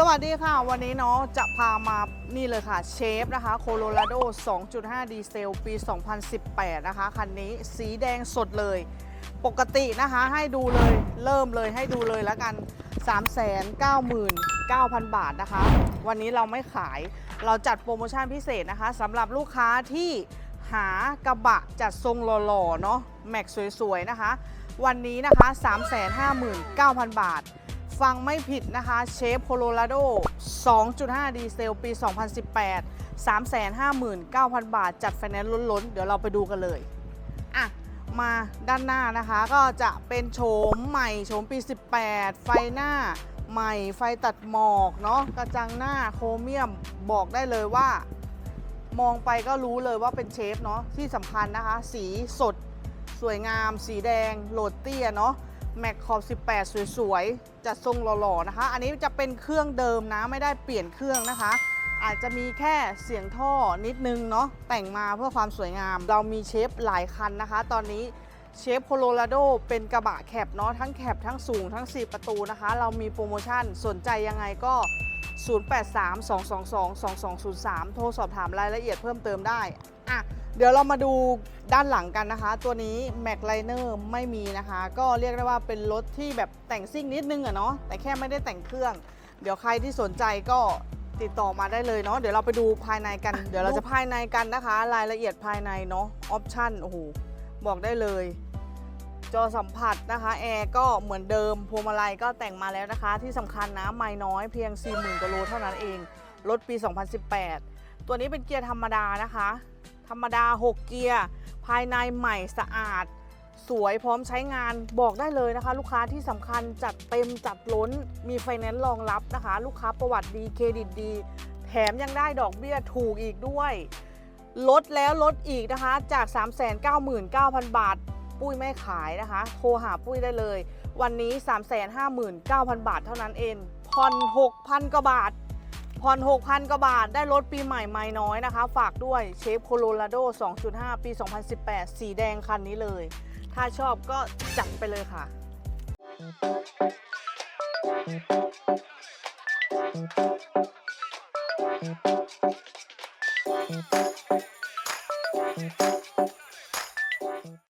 สวัสดีค่ะ วันนี้เนาะจะพามานี่เลยค่ะเชฟนะคะโคโลราโด 2.5 ดีเซล ปี 2018 นะคะ คันนี้สีแดงสดเลย ปกตินะคะให้ดูเลยเริ่มเลยให้ดูเลยแล้วกัน 399,000 บาทนะคะ วันนี้เราไม่ขายเราจัดโปรโมชั่นพิเศษนะคะสำหรับลูกค้าที่หากระบะจัดทรงหล่อๆเนาะแม็กสวยๆนะคะ วันนี้นะคะ 359,000 บาท ฟังไม่ผิดนะคะเชฟโคโลราโด 2.5 ดีเซล ปี 2018 359,000 บาท จัดไฟแนนซ์ล้นๆ เดี๋ยวเราไปดูกันเลย อะ มาด้านหน้านะคะก็จะเป็นโฉมใหม่โฉมปี 18 ไฟหน้าใหม่ไฟตัดหมอกเนาะกระจังหน้าโครเมียมบอกได้เลยว่า มองไปก็รู้เลยว่าเป็นเชฟเนาะที่สำคัญนะคะ สีสด สวยงาม สีแดงโหลดเตี้ยเนาะ แม็กขอบ 18 สวยๆจัดทรงหล่อๆ นะคะ อันนี้จะเป็นเครื่องเดิมนะ ไม่ได้เปลี่ยนเครื่องนะคะ อาจจะมีแค่เสียงท่อนิดนึงเนาะ แต่งมาเพื่อความสวยงาม เรามีเชฟหลายคันนะคะ ตอนนี้เชฟโคโลราโดเป็นกระบะแคบเนาะ ทั้งแคบทั้งสูงทั้ง 4 ประตูนะคะ เรามีโปรโมชั่น สนใจยังไงก็ 0832222203 โทรสอบถามรายละเอียดเพิ่มเติมได้ อะ เดี๋ยวเรามาดูด้านหลังกันนะคะ ตัวนี้ Mac Liner ไม่มีนะคะ ก็เรียกได้ว่าเป็นรถที่แบบแต่งซิ่งนิดนึงอะเนาะแต่แค่ไม่ได้แต่งเครื่อง เดี๋ยวใครที่สนใจก็ติดต่อมาได้เลยเนาะเดี๋ยวเราไปดูภายในกัน เดี๋ยวเราจะภายในกันนะคะ รายละเอียดภายในเนาะออปชั่นโอ้โหบอกได้เลย จอสัมผัสนะคะแอร์ก็เหมือนเดิมพวงมาลัยก็แต่งมาแล้วนะคะ ที่สำคัญนะไม่น้อยเพียง 40,000กิโลเท่านั้นเองรถปี 2018 ตัวนี้เป็นเกียร์ธรรมดานะคะ ธรรมดา 6 เกียร์ ภายในใหม่สะอาด สวยพร้อมใช้งานบอกได้เลยนะคะ ลูกค้าที่สำคัญจัดเต็มจัดล้นมีไฟแนนซ์รองรับนะคะ ลูกค้าประวัติดีเครดิตดี แถมยังได้ดอกเบี้ยถูกอีกด้วย ลดแล้วลดอีกนะคะจาก 399,000 บาท ปุ้ยไม่ขายนะคะ โทรหาปุ้ยได้เลย วันนี้ 359,000 บาทเท่านั้นเองผ่อน6,000กว่าบาท ผ่อน6,000กว่าบาท ได้รถปีใหม่ไม่น้อยนะคะ ฝากด้วยเชฟโคโลราโด 2.5 ปี 2018 สีแดงคันนี้เลย ถ้าชอบก็จัดไปเลยค่ะ